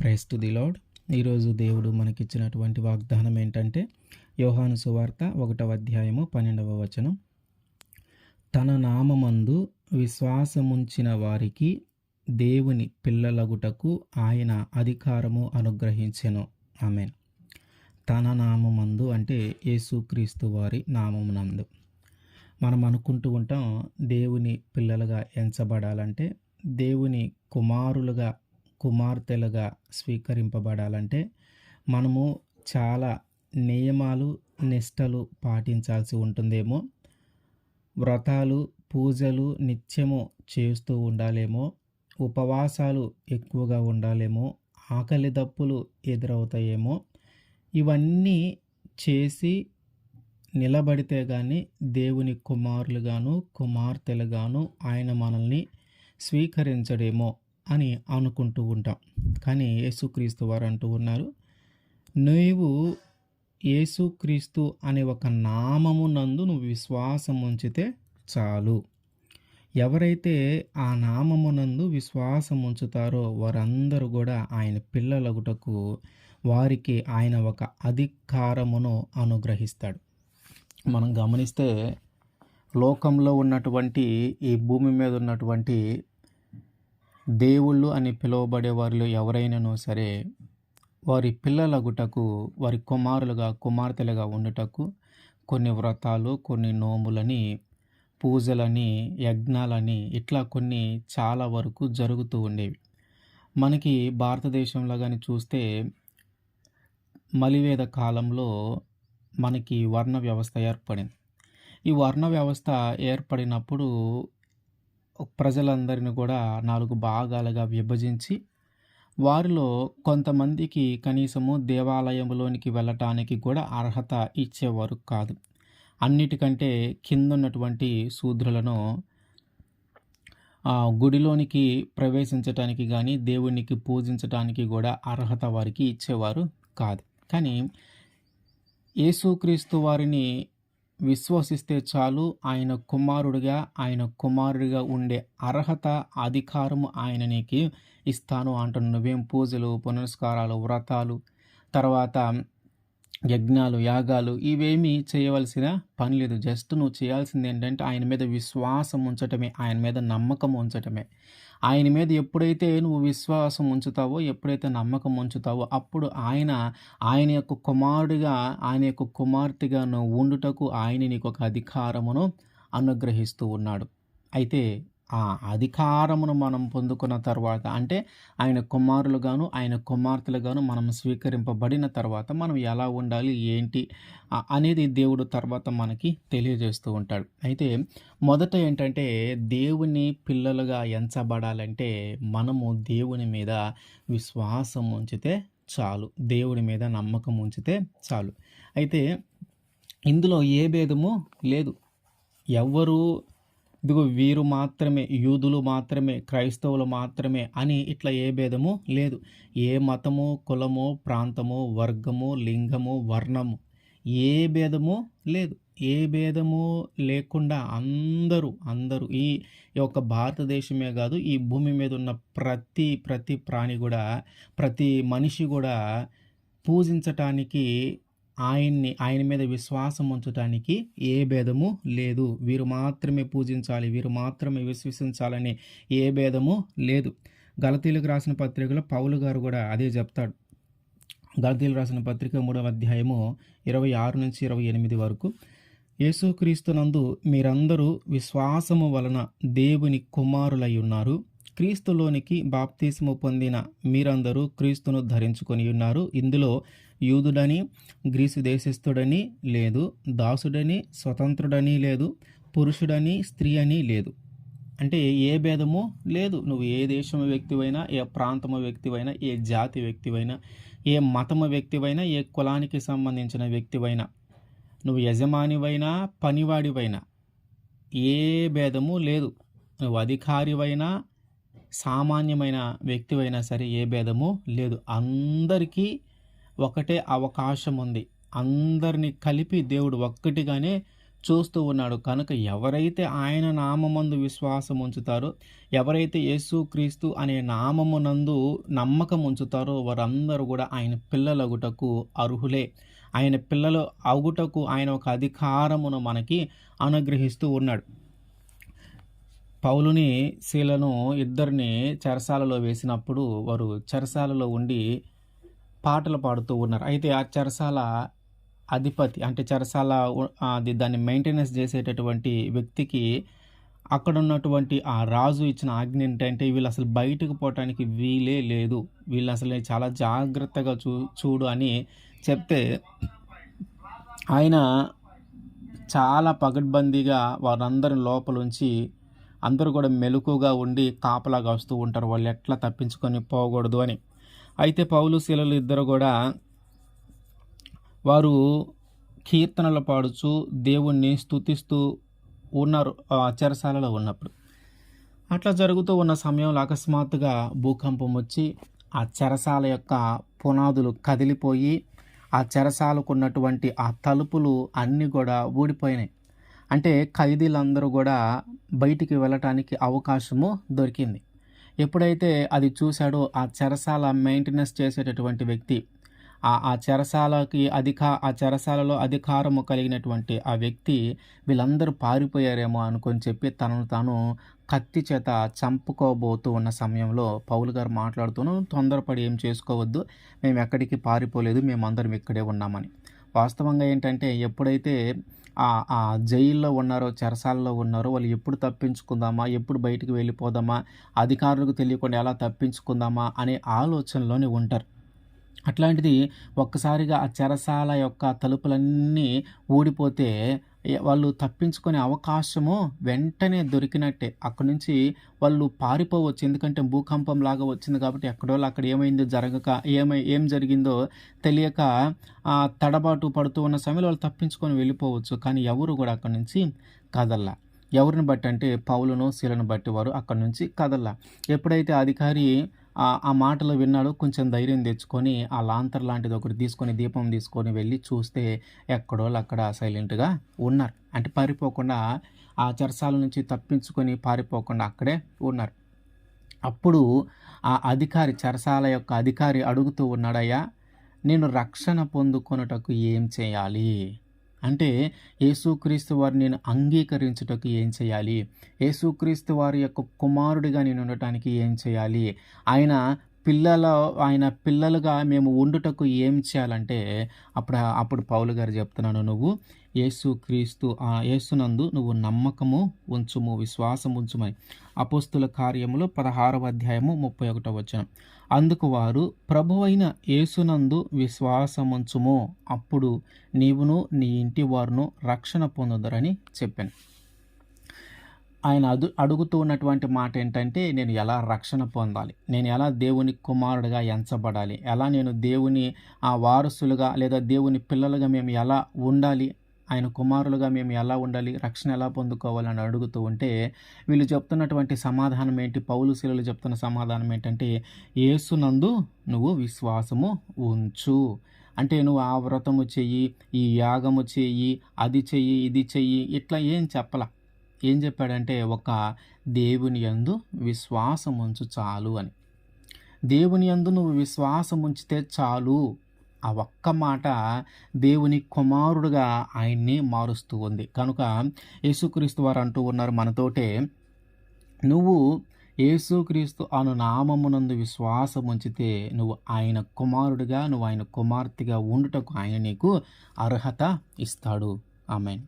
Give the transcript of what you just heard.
Price the lord ఈరోజు దేవుడు మనకిచ్చినటువంటి వాగ్దానం ఏంటంటే యోహాను సువార్త ఒకటవ అధ్యాయము పన్నెండవ వచనం. తన నామమందు విశ్వాసముంచిన వారికి దేవుని పిల్లలగుటకు ఆయన అధికారము అనుగ్రహించెను. ఆమెన్. తన నామమందు అంటే యేసుక్రీస్తు వారి నామమునందు. మనం అనుకుంటూ ఉంటాం దేవుని పిల్లలుగా ఎంచబడాలంటే దేవుని కుమారులుగా కుమార్తెలుగా స్వీకరింపబడాలంటే మనము చాలా నియమాలు నిష్టలు పాటించాల్సి ఉంటుందేమో? వ్రతాలు పూజలు నిత్యము చేస్తూ ఉండాలేమో? ఉపవాసాలు ఎక్కువగా ఉండాలేమో? ఆకలి దప్పులు ఎదురవుతాయేమో? ఇవన్నీ చేసి నిలబడితే కానీ దేవుని కుమారులుగాను కుమార్తెలుగాను ఆయన మనల్ని స్వీకరించడేమో. అని అనుకుంటూ ఉంటాం. కానీ యేసుక్రీస్తు వారు అంటూ ఉన్నారు నీవు యేసుక్రీస్తు అనే ఒక నామము నందు నువ్వు విశ్వాసం ఉంచితే చాలు. ఎవరైతే ఆ నామమునందు విశ్వాసం ఉంచుతారో వారందరూ కూడా ఆయన పిల్లలగుటకు వారికి ఆయన ఒక అధికారమును అనుగ్రహిస్తాడు. మనం గమనిస్తే లోకంలో ఉన్నటువంటి ఈ భూమి మీద ఉన్నటువంటి దేవుళ్ళు అని పిలువబడే వారిలో ఎవరైనానో సరే వారి పిల్లలగుటకు వారి కుమారులుగా కుమార్తెలుగా ఉండుటకు కొన్ని వ్రతాలు కొన్ని నోములని పూజలని యజ్ఞాలని ఇట్లా కొన్ని చాలా వరకు జరుగుతూ ఉండేవి. మనకి భారతదేశంలో కానీ చూస్తే మలివేద కాలంలో మనకి వర్ణ వ్యవస్థ ఏర్పడింది. ఈ వర్ణ వ్యవస్థ ఏర్పడినప్పుడు ప్రజలందరిని కూడా నాలుగు భాగాలుగా విభజించి వారిలో కొంతమందికి కనీసము దేవాలయంలోనికి వెళ్ళటానికి కూడా అర్హత ఇచ్చేవారు కాదు. అన్నిటికంటే కింద ఉన్నటువంటి శూద్రులను గుడిలోనికి ప్రవేశించటానికి కానీ దేవునికి పూజించటానికి కూడా అర్హత వారికి ఇచ్చేవారు కాదు. కానీ యేసుక్రీస్తు వారిని విశ్వసిస్తే చాలు ఆయన కుమారుడిగా ఆయన కుమారుడిగా ఉండే అర్హత అధికారము ఆయననికి ఇస్తాను అంటున్న నువ్వేం పూజలు పునస్కారాలు వ్రతాలు తర్వాత యజ్ఞాలు యాగాలు ఇవేమీ చేయవలసిన పని లేదు. జస్ట్ నువ్వు చేయాల్సింది ఏంటంటే ఆయన మీద విశ్వాసం ఉంచటమే ఆయన మీద నమ్మకం ఉంచటమే. ఆయన మీద ఎప్పుడైతే నువ్వు విశ్వాసం ఉంచుతావో ఎప్పుడైతే నమ్మకం ఉంచుతావో అప్పుడు ఆయన ఆయన యొక్క కుమారుడిగా ఆయన యొక్క కుమార్తెగా నువ్వు ఉండుటకు ఆయన నీకు ఒక అధికారమును అనుగ్రహిస్తూ ఉన్నాడు. అయితే ఆ అధికారమును మనం పొందుకున్న తర్వాత అంటే ఆయన కుమారులుగాను ఆయన కుమార్తెలుగాను మనం స్వీకరింపబడిన తర్వాత మనం ఎలా ఉండాలి ఏంటి అనేది దేవుడు తర్వాత మనకి తెలియజేస్తూ ఉంటాడు. అయితే మొదట ఏంటంటే దేవుని పిల్లలుగా ఎంచబడాలంటే మనము దేవుని మీద విశ్వాసం ఉంచితే చాలు. దేవుడి మీద నమ్మకం ఉంచితే చాలు. అయితే ఇందులో ఏ భేదము లేదు. ఎవ్వరూ ఇదిగో వీరు మాత్రమే యూదులు మాత్రమే క్రైస్తవులు మాత్రమే అని ఇట్లా ఏ భేదము లేదు. ఏ మతము కులము ప్రాంతము వర్గము లింగము వర్ణము ఏ భేదము లేదు. ఏ భేదము లేకుండా అందరూ అందరూ ఈ యొక్క భారతదేశమే కాదు ఈ భూమి మీద ఉన్న ప్రతి ప్రతి ప్రాణి కూడా ప్రతి మనిషి కూడా పూజించటానికి ఆయన్ని ఆయన మీద విశ్వాసం ఉంచడానికి ఏ భేదము లేదు. వీరు మాత్రమే పూజించాలి వీరు మాత్రమే విశ్వసించాలని ఏ భేదము లేదు. గలతీలకు రాసిన పత్రికలో పౌలు గారు కూడా అదే చెప్తాడు. గలతీలు రాసిన పత్రిక మూడవ అధ్యాయము ఇరవై ఆరు నుంచి ఇరవై ఎనిమిది వరకు. యేసుక్రీస్తునందు మీరందరూ విశ్వాసము వలన దేవుని కుమారులై ఉన్నారు. క్రీస్తులోనికి బాప్తీసము పొందిన మీరందరూ క్రీస్తును ధరించుకొని ఉన్నారు. ఇందులో యూదుడని గ్రీసు దేశస్థుడని లేదు దాసుడని స్వతంత్రుడని లేదు పురుషుడని స్త్రీ అని లేదు. అంటే ఏ భేదము లేదు. నువ్వు ఏ దేశము వ్యక్తివైనా ఏ ప్రాంతము వ్యక్తివైనా ఏ జాతి వ్యక్తివైనా ఏ మతము వ్యక్తివైనా ఏ కులానికి సంబంధించిన వ్యక్తివైనా నువ్వు యజమానివైనా పనివాడివైనా ఏ భేదము లేదు. నువ్వు అధికారివైనా సామాన్యమైన వ్యక్తివైనా సరే ఏ భేదము లేదు. అందరికీ ఒకటే అవకాశం ఉంది అందరినీ కలిపి దేవుడు ఒక్కటిగానే చూస్తూ ఉన్నాడు. కనుక ఎవరైతే ఆయన నామమందు విశ్వాసం ఉంచుతారో ఎవరైతే యేసుక్రీస్తు అనే నామమునందు నమ్మకం ఉంచుతారో వారందరూ కూడా ఆయన పిల్లలగుటకు అర్హులే. ఆయన పిల్లలు అగుటకు ఆయన ఒక అధికారమును మనకి అనుగ్రహిస్తూ ఉన్నాడు. పౌలుని శీలను ఇద్దరిని చెరసాలలో వేసినప్పుడు వారు చెరసాలలో ఉండి పాటలు పాడుతూ ఉన్నారు. అయితే ఆ చెరసాల అధిపతి అంటే చెరసాల అది దాన్ని మెయింటెనెన్స్ చేసేటటువంటి వ్యక్తికి అక్కడ ఉన్నటువంటి ఆ రాజు ఇచ్చిన ఆజ్ఞ ఏంటంటే వీళ్ళు అసలు బయటకు పోవటానికి వీలే లేదు. వీళ్ళు అసలు చాలా జాగ్రత్తగా చూ చూడు అని చెప్తే ఆయన చాలా పగడ్బందీగా వారందరి లోపలుంచి అందరూ కూడా మెలకుగా ఉండి కాపలాగా వస్తూ ఉంటారు. వాళ్ళు ఎట్లా తప్పించుకొని పోకూడదు అని. అయితే పౌలు శిలలు ఇద్దరు కూడా వారు కీర్తనలు పాడుచు దేవుణ్ణి స్తుతిస్తూ ఉన్నారు ఆ చెరసాలలో ఉన్నప్పుడు. అట్లా జరుగుతూ ఉన్న సమయంలో అకస్మాత్తుగా భూకంపం వచ్చి ఆ చెరసాల యొక్క పునాదులు కదిలిపోయి ఆ చెరసాలకు ఉన్నటువంటి ఆ తలుపులు అన్నీ కూడా ఊడిపోయినాయి. అంటే ఖైదీలందరూ కూడా బయటికి వెళ్ళటానికి అవకాశము దొరికింది. ఎప్పుడైతే అది చూశాడో ఆ చెరసాల మెయింటెనెన్స్ చేసేటటువంటి వ్యక్తి ఆ ఆ చెరసాలకి అధికా ఆ చెరసాలలో అధికారము కలిగినటువంటి ఆ వ్యక్తి వీళ్ళందరూ పారిపోయారేమో అనుకొని చెప్పి తనను తాను కత్తి చేత చంపుకోబోతూ ఉన్న సమయంలో పౌలు గారు మాట్లాడుతూను తొందరపడి ఏం చేసుకోవద్దు మేము ఎక్కడికి పారిపోలేదు మేమందరం ఇక్కడే ఉన్నామని. వాస్తవంగా ఏంటంటే ఎప్పుడైతే జైల్లో ఉన్నారో చెరసాలలో ఉన్నారో వాళ్ళు ఎప్పుడు తప్పించుకుందామా ఎప్పుడు బయటికి వెళ్ళిపోదామా అధికారులకు తెలియకుండా ఎలా తప్పించుకుందామా అనే ఆలోచనలోనే ఉంటారు. అట్లాంటిది ఒక్కసారిగా ఆ చెరసాల యొక్క తలుపులన్నీ ఊడిపోతే వాళ్ళు తప్పించుకునే అవకాశము వెంటనే దొరికినట్టే. అక్కడి నుంచి వాళ్ళు పారిపోవచ్చు. ఎందుకంటే భూకంపం లాగా వచ్చింది కాబట్టి ఎక్కడో అక్కడ ఏమైందో జరగక ఏమై ఏం జరిగిందో తెలియక ఆ తడబాటు పడుతూ ఉన్న సమయంలో వాళ్ళు తప్పించుకొని వెళ్ళిపోవచ్చు. కానీ ఎవరు కూడా అక్కడి నుంచి కదల్లా. ఎవరిని బట్టి అంటే పౌలను శీలను బట్టి వారు అక్కడి నుంచి కదల్లా ఎప్పుడైతే ఆ అధికారి ఆ మాటలు విన్నాడో కొంచెం ధైర్యం తెచ్చుకొని ఆ లాంతర్ లాంటిది ఒకటి తీసుకొని దీపం తీసుకొని వెళ్ళి చూస్తే ఎక్కడో అక్కడ సైలెంట్గా ఉన్నారు. అంటే పారిపోకుండా ఆ చరసాల నుంచి తప్పించుకొని పారిపోకుండా అక్కడే ఉన్నారు. అప్పుడు ఆ అధికారి చరసాల యొక్క అధికారి అడుగుతూ ఉన్నాడయ్యా నేను రక్షణ పొందుకొనుటకు ఏం చేయాలి? అంటే యేసుక్రీస్తు వారిని నేను అంగీకరించుటకు ఏం చేయాలి? యేసుక్రీస్తు వారి యొక్క కుమారుడిగా నేను ఉండటానికి ఏం చేయాలి? ఆయన పిల్లల ఆయన పిల్లలుగా మేము ఉండుటకు ఏం చేయాలంటే అప్పుడు అప్పుడు పౌలు గారు చెప్తున్నాను నువ్వు యేసుక్రీస్తు ఆ యేసునందు నువ్వు నమ్మకము ఉంచుము విశ్వాసం ఉంచుమని అపోస్తుల కార్యములు పదహారవ అధ్యాయము ముప్పై ఒకటో వచనం. అందుకు వారు ప్రభువైన యేసునందు విశ్వాసముంచుము అప్పుడు నీవును నీ ఇంటి వారును రక్షణ పొందుదరని చెప్పాను. ఆయన అదు అడుగుతూ ఉన్నటువంటి మాట ఏంటంటే నేను ఎలా రక్షణ పొందాలి? నేను ఎలా దేవుని కుమారుడిగా ఎంచబడాలి? ఎలా నేను దేవుని ఆ వారసులుగా లేదా దేవుని పిల్లలుగా మేము ఎలా ఉండాలి? ఆయన కుమారులుగా మేము ఎలా ఉండాలి రక్షణ ఎలా పొందుకోవాలని అడుగుతూ ఉంటే వీళ్ళు చెప్తున్నటువంటి సమాధానం ఏంటి? పౌలు శిలలు చెప్తున్న సమాధానం ఏంటంటే ఏసునందు నువ్వు విశ్వాసము ఉంచు. అంటే నువ్వు ఆ వ్రతము చెయ్యి ఈ యాగము చెయ్యి అది చెయ్యి ఇది చెయ్యి ఇట్లా ఏం చెప్పలా. ఏం చెప్పాడంటే ఒక దేవుని యందు విశ్వాసం ఉంచు చాలు అని. దేవుని యందు నువ్వు విశ్వాసం ఉంచితే చాలు ఆ ఒక్క మాట దేవుని కుమారుడుగా ఆయన్ని మారుస్తూ ఉంది. కనుక యేసుక్రీస్తు వారు అంటూ ఉన్నారు మనతోటే నువ్వు యేసుక్రీస్తు అను నామమునందు విశ్వాసం ఉంచితే నువ్వు ఆయన కుమారుడిగా నువ్వు ఆయన కుమార్తెగా ఉండుటకు ఆయన నీకు అర్హత ఇస్తాడు. ఆమెన్.